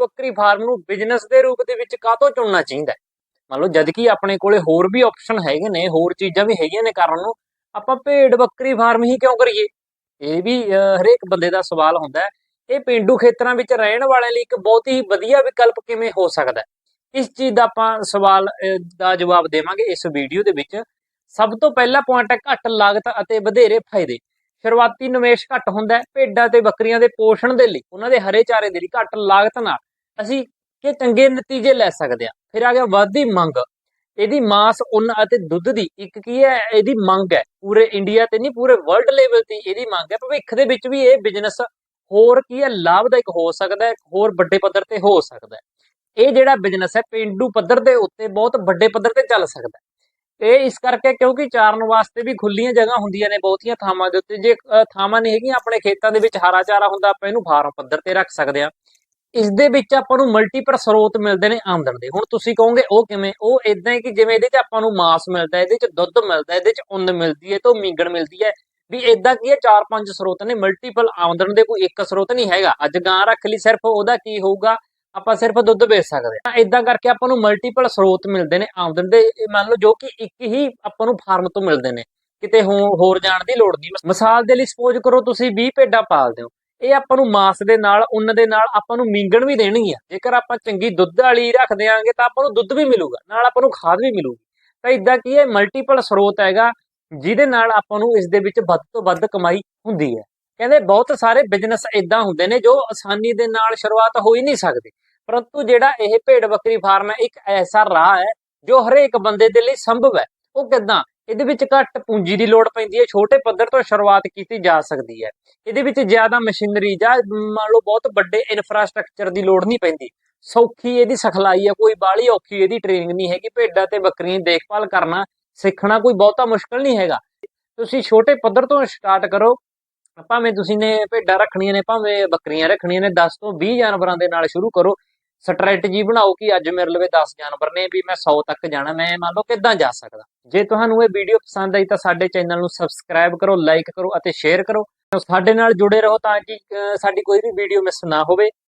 ਬੱਕਰੀ ਫਾਰਮ ਨੂੰ ਬਿਜ਼ਨਸ ਦੇ ਰੂਪ ਦੇ ਵਿੱਚ ਕਾਹਤੋਂ ਚੁਣਨਾ ਚਾਹੀਦਾ ਮੰਨ ਲਓ ਜਦਕਿ ਆਪਣੇ ਕੋਲੇ ਹੋਰ ਵੀ ਆਪਸ਼ਨ ਹੈਗੇ ਨੇ, ਹੋਰ ਚੀਜ਼ਾਂ ਵੀ ਹੈਗੀਆਂ ਨੇ ਕਰਨ ਨੂੰ, ਆਪਾਂ ਭੇਡ ਬੱਕਰੀ ਫਾਰਮ ਹੀ ਕਿਉਂ ਕਰੀਏ? ਇਹ ਵੀ ਹਰੇਕ ਬੰਦੇ ਦਾ ਸਵਾਲ ਹੁੰਦਾ ਹੈ। ਇਹ ਪਿੰਡੂ ਖੇਤਰਾਂ ਵਿੱਚ ਰਹਿਣ ਵਾਲਿਆਂ ਲਈ ਇੱਕ ਬਹੁਤ ਹੀ ਵਧੀਆ ਵਿਕਲਪ ਕਿਵੇਂ ਹੋ ਸਕਦਾ ਇਸ ਚੀਜ਼ ਦਾ ਆਪਾਂ ਸਵਾਲ ਦਾ ਜਵਾਬ ਦੇਵਾਂਗੇ ਇਸ ਵੀਡੀਓ ਦੇ ਵਿੱਚ। ਸਭ ਤੋਂ ਪਹਿਲਾ ਪੁਆਇੰਟ ਹੈ ਘੱਟ ਲਾਗਤ ਅਤੇ ਵਧੇਰੇ ਫਾਇਦੇ। ਸ਼ੁਰੂਆਤੀ ਨਿਵੇਸ਼ ਘੱਟ ਹੁੰਦਾ ਹੈ। ਭੇਡਾਂ ਤੇ ਬੱਕਰੀਆਂ ਦੇ ਪੋਸ਼ਣ ਦੇ ਲਈ, ਉਹਨਾਂ ਦੇ ਹਰੇ ਚਾਰੇ ਦੇ ਲਈ ਘੱਟ ਲਾਗਤ ਨਾਲ ਅਸੀਂ ਕਿ ਚੰਗੇ ਨਤੀਜੇ ਲੈ ਸਕਦੇ ਹਾਂ। ਫਿਰ ਆ ਗਿਆ ਵੱਧਦੀ ਮੰਗ। ਇਹਦੀ ਮਾਸ, ਉਨ ਅਤੇ ਦੁੱਧ ਦੀ ਇੱਕ ਕੀ ਹੈ? ਇਹਦੀ ਮੰਗ ਹੈ। ਪੂਰੇ ਇੰਡੀਆ ਤੇ ਨਹੀਂ, ਪੂਰੇ ਵਰਲਡ ਲੈਵਲ ਤੇ ਇਹਦੀ ਮੰਗ ਹੈ। ਭਵਿੱਖ ਦੇ ਵਿੱਚ ਵੀ ਇਹ ਬਿਜ਼ਨਸ ਹੋਰ ਕੀ ਹੈ? ਲਾਭਦਾਇਕ ਹੋ ਸਕਦਾ ਹੈ, ਹੋਰ ਵੱਡੇ ਪੱਧਰ ਤੇ ਹੋ ਸਕਦਾ ਹੈ। ਇਹ ਜਿਹੜਾ ਬਿਜ਼ਨਸ ਹੈ, ਪਿੰਡੂ ਪੱਧਰ ਦੇ ਉੱਤੇ ਬਹੁਤ ਵੱਡੇ ਪੱਧਰ ਤੇ ਚੱਲ ਸਕਦਾ ਹੈ। ਇਹ ਇਸ ਕਰਕੇ ਕਿਉਂਕਿ ਚਾਰਨ ਵਾਸਤੇ ਵੀ ਖੁੱਲੀਆਂ ਜਗ੍ਹਾ ਹੁੰਦੀਆਂ ਨੇ, ਬਹੁਤੀਆਂ ਥਾਵਾਂ ਦੇ ਉੱਤੇ। ਜੇ ਥਾਵਾਂ ਨਹੀਂ ਹੈਗੀਆਂ, ਆਪਣੇ ਖੇਤਾਂ ਦੇ ਵਿੱਚ ਹਰਾ ਚਾਰਾ ਹੁੰਦਾ, ਆਪਾਂ ਇਹਨੂੰ ਫਾਰਮ ਪੱਧਰ ਤੇ ਰੱਖ ਸਕਦੇ ਆ ਇਸ ਦੇ ਵਿੱਚ ਆਪਾਂ ਨੂੰ ਮਲਟੀਪਲ ਸਰੋਤ ਮਿਲਦੇ ਨੇ ਆਮਦਨ ਦੇ। ਹੁਣ ਤੁਸੀਂ ਕਹੋਗੇ, ਉਹ ਕਿਵੇਂ? ਉਹ ਇਦਾਂ ਹੈ ਕਿ ਜਿਵੇਂ ਇਹਦੇ 'ਚ ਆਪਾਂ ਨੂੰ ਮਾਸ ਮਿਲਦਾ ਇਹਦੇ 'ਚ ਦੁੱਧ ਮਿਲਦਾ ਇਹਦੇ 'ਚ ਉੱਨ ਮਿਲਦੀ ਹੈ ਤੋਂ ਮੀਂਗਣ ਮਿਲਦੀ ਹੈ। ਵੀ ਇਦਾਂ ਕੀ ਹੈ? ਚਾਰ ਪੰਜ ਸਰੋਤ ਨੇ ਮਲਟੀਪਲ ਆਮਦਨ ਦੇ ਕੋਈ ਇੱਕ ਸਰੋਤ ਨਹੀਂ ਹੈਗਾ। ਅੱਜ ਗਾਂ ਰੱਖ ਲਈ, ਸਿਰਫ ਉਹਦਾ ਕੀ ਹੋਊਗਾ? ਆਪਾਂ ਸਿਰਫ ਦੁੱਧ ਵੇਚ ਸਕਦੇ ਹਾਂ। ਇਦਾਂ ਕਰਕੇ ਆਪਾਂ ਨੂੰ ਮਲਟੀਪਲ ਸਰੋਤ ਮਿਲਦੇ ਨੇ ਆਮਦਨ ਦੇ। ਮੰਨ ਲਓ ਜੋ ਕਿ ਇੱਕ ਹੀ ਆਪਾਂ ਨੂੰ ਫਾਰਮ ਤੋਂ ਮਿਲਦੇ ਨੇ। ਕਿਤੇ ਹੋਰ ਜਾਣ ਦੀ ਲੋੜ ਨਹੀਂ। ਮਿਸਾਲ ਦੇ ਲਈ ਸਪੋਜ਼ ਕਰੋ ਤੁਸੀਂ 20 ਭੇਡਾਂ ਪਾਲਦੇ ਹੋ। ਇਹ ਆਪਾਂ ਨੂੰ ਮਾਸ ਦੇ ਨਾਲ, ਉੱਨ ਦੇ ਨਾਲ ਆਪਾਂ ਨੂੰ ਮੀਂਗਣ ਵੀ ਦੇਣਗੀਆਂ ਜੇਕਰ ਆਪਾਂ ਚੰਗੀ ਦੁੱਧ ਵਾਲੀ ਰੱਖ ਦਿਆਂਗੇ ਤਾਂ ਆਪਾਂ ਨੂੰ ਦੁੱਧ ਵੀ ਮਿਲੂਗਾ, ਨਾਲ ਆਪਾਂ ਨੂੰ ਖਾਦ ਵੀ ਮਿਲੂਗੀ। ਤਾਂ ਇਦਾਂ ਕੀ ਹੈ ਮਲਟੀਪਲ ਸਰੋਤ ਹੈਗਾ, ਜਿਹਦੇ ਨਾਲ ਆਪਾਂ ਨੂੰ ਇਸ ਦੇ ਵਿੱਚ ਵੱਧ ਤੋਂ ਵੱਧ ਕਮਾਈ ਹੁੰਦੀ ਹੈ। ਕਹਿੰਦੇ ਬਹੁਤ ਸਾਰੇ ਬਿਜ਼ਨਸ ਇਦਾਂ ਹੁੰਦੇ ਨੇ ਜੋ ਆਸਾਨੀ ਦੇ ਨਾਲ ਸ਼ੁਰੂਆਤ ਹੋ ਹੀ ਨਹੀਂ ਸਕਦੇ। ਪਰੰਤੂ ਜਿਹੜਾ ਇਹ ਭੇਡ ਬੱਕਰੀ ਫਾਰਮ ਹੈ, ਇੱਕ ਐਸਾ ਰਾਹ ਹੈ ਜੋ ਹਰੇਕ ਬੰਦੇ ਦੇ ਲਈ ਸੰਭਵ ਹੈ। ਉਹ ਕਿਦਾਂ? ਇਹਦੇ ਵਿੱਚ ਘੱਟ ਪੂੰਜੀ ਦੀ ਲੋੜ ਪੈਂਦੀ ਹੈ, ਛੋਟੇ ਪੱਧਰ ਤੋਂ ਸ਼ੁਰੂਆਤ ਕੀਤੀ ਜਾ ਸਕਦੀ ਹੈ। ਇਹਦੇ ਵਿੱਚ ਜ਼ਿਆਦਾ ਮਸ਼ੀਨਰੀ ਜਾਂ ਮੰਨ ਲਓ ਬਹੁਤ ਵੱਡੇ ਇਨਫਰਾਸਟ੍ਰਕਚਰ ਦੀ ਲੋੜ ਨਹੀਂ ਪੈਂਦੀ। ਸੌਖੀ ਇਹਦੀ ਸਿਖਲਾਈ ਹੈ, ਕੋਈ ਬਾਹਲੀ ਔਖੀ ਇਹਦੀ ਟ੍ਰੇਨਿੰਗ ਨਹੀਂ ਹੈਗੀ, ਭੇਡਾਂ ਤੇ ਬੱਕਰੀਆਂ ਦੀ ਦੇਖਭਾਲ ਕਰਨਾ ਸਿੱਖਣਾ ਕੋਈ ਬਹੁਤਾ ਮੁਸ਼ਕਲ ਨਹੀਂ ਹੈਗਾ। ਤੁਸੀਂ ਛੋਟੇ ਪੱਧਰ ਤੋਂ ਸਟਾਰਟ ਕਰੋ, ਭਾਵੇਂ ਤੁਸੀਂ ਨੇ ਭੇਡਾਂ ਰੱਖਣੀਆਂ ਨੇ, ਭਾਵੇਂ ਬੱਕਰੀਆਂ ਰੱਖਣੀਆਂ ਨੇ 10 ਤੋਂ 20 ਜਾਨਵਰਾਂ ਦੇ ਨਾਲ ਸ਼ੁਰੂ ਕਰੋ ਸਟ੍ਰੈਟਜੀ ਬਣਾਓ ਕਿ ਅੱਜ ਮੇਰੇ ਲਵੇ 10 ਜਾਨਵਰ ਨੇ ਵੀ ਮੈਂ 100 ਤੱਕ ਜਾਣਾ, ਮੈਂ ਮੰਨ ਲਓ ਕਿੱਦਾਂ ਜਾ ਸਕਦਾ। ਜੇ ਤੁਹਾਨੂੰ ਇਹ ਵੀਡੀਓ ਪਸੰਦ ਆਈ ਤਾਂ ਸਾਡੇ ਚੈਨਲ ਨੂੰ ਸਬਸਕ੍ਰਾਈਬ ਕਰੋ ਲਾਈਕ ਕਰੋ ਅਤੇ ਸ਼ੇਅਰ ਕਰੋ। ਸਾਡੇ ਨਾਲ ਜੁੜੇ ਰਹੋ ਤਾਂ ਕਿ ਸਾਡੀ ਕੋਈ ਵੀ ਵੀਡੀਓ ਮਿਸ ਨਾ ਹੋਵੇ।